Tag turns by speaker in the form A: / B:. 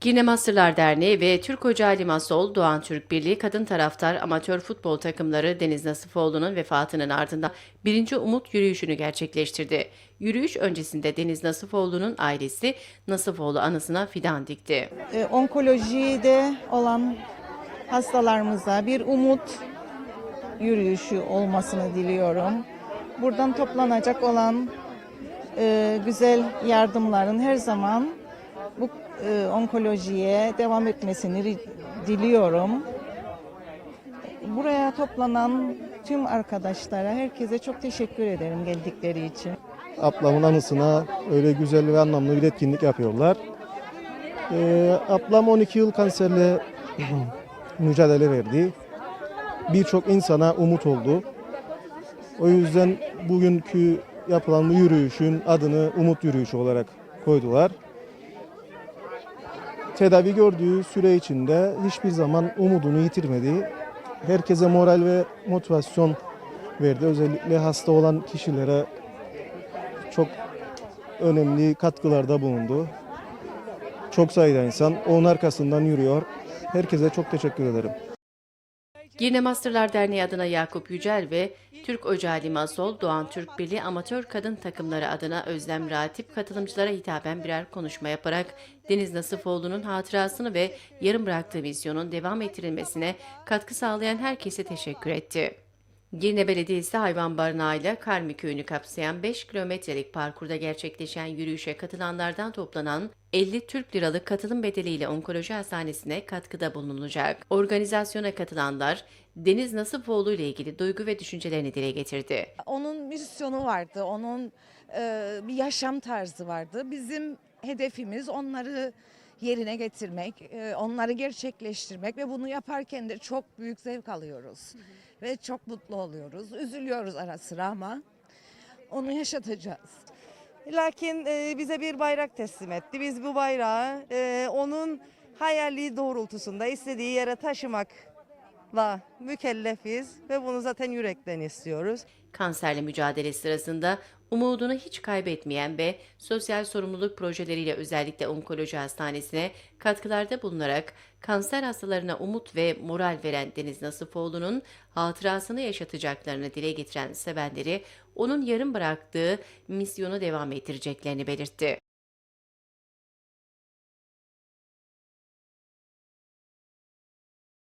A: Girne Masterlar Derneği ve Türk Hoca Ali Masol, Doğan Türk Birliği Kadın Taraftar Amatör Futbol takımları Deniz Nasifoğlu'nun vefatının ardından birinci umut yürüyüşünü gerçekleştirdi. Yürüyüş öncesinde Deniz Nasifoğlu'nun ailesi Nasifoğlu anısına fidan dikti.
B: e, onkolojide olan hastalarımıza bir umut yürüyüşü olmasını diliyorum. Buradan toplanacak olan e, güzel yardımların her zaman bu e, onkolojiye devam etmesini diliyorum. Buraya toplanan tüm arkadaşlara, herkese çok teşekkür ederim geldikleri için.
C: ablamın anısına öyle güzel ve anlamlı bir etkinlik yapıyorlar. Ee, ablam 12 yıl kanserle mücadele verdi. Birçok insana umut oldu. O yüzden bugünkü yapılan bu yürüyüşün adını Umut Yürüyüşü olarak koydular. Tedavi gördüğü süre içinde hiçbir zaman umudunu yitirmedi. Herkese moral ve motivasyon verdi. Özellikle hasta olan kişilere çok önemli katkılarda bulundu. Çok sayıda insan onun arkasından yürüyor. Herkese çok teşekkür ederim.
A: Girne Masterlar Derneği adına Yakup Yücel ve Türk Hoca Ali Masol, Doğan Türk Birliği amatör kadın takımları adına Özlem Ratip katılımcılara hitaben birer konuşma yaparak Deniz Nasifoğlu'nun hatırasını ve yarım bıraktığı misyonun devam ettirilmesine katkı sağlayan herkese teşekkür etti. Girne Belediyesi hayvan barınağıyla Karmi köyünü kapsayan 5 kilometrelik parkurda gerçekleşen yürüyüşe katılanlardan toplanan 50 Türk liralık katılım bedeliyle onkoloji hastanesine katkıda bulunulacak. Organizasyona katılanlar Deniz Nasipoğlu ile ilgili duygu ve düşüncelerini dile getirdi.
D: Onun misyonu vardı, onun e, bir yaşam tarzı vardı. Bizim hedefimiz onları yerine getirmek, e, onları gerçekleştirmek ve bunu yaparken de çok büyük zevk alıyoruz. Ve çok mutlu oluyoruz. Üzülüyoruz ara sıra ama onu yaşatacağız.
E: Lakin e, bize bir bayrak teslim etti. Biz bu bayrağı e, onun hayali doğrultusunda istediği yere taşımakla mükellefiz ve bunu zaten yürekten istiyoruz.
A: Kanserle mücadele sırasında umudunu hiç kaybetmeyen ve sosyal sorumluluk projeleriyle özellikle onkoloji hastanesine katkılarda bulunarak kanser hastalarına umut ve moral veren Deniz Nasifoğlu'nun hatırasını yaşatacaklarını dile getiren sevenleri onun yarım bıraktığı misyonu devam ettireceklerini belirtti.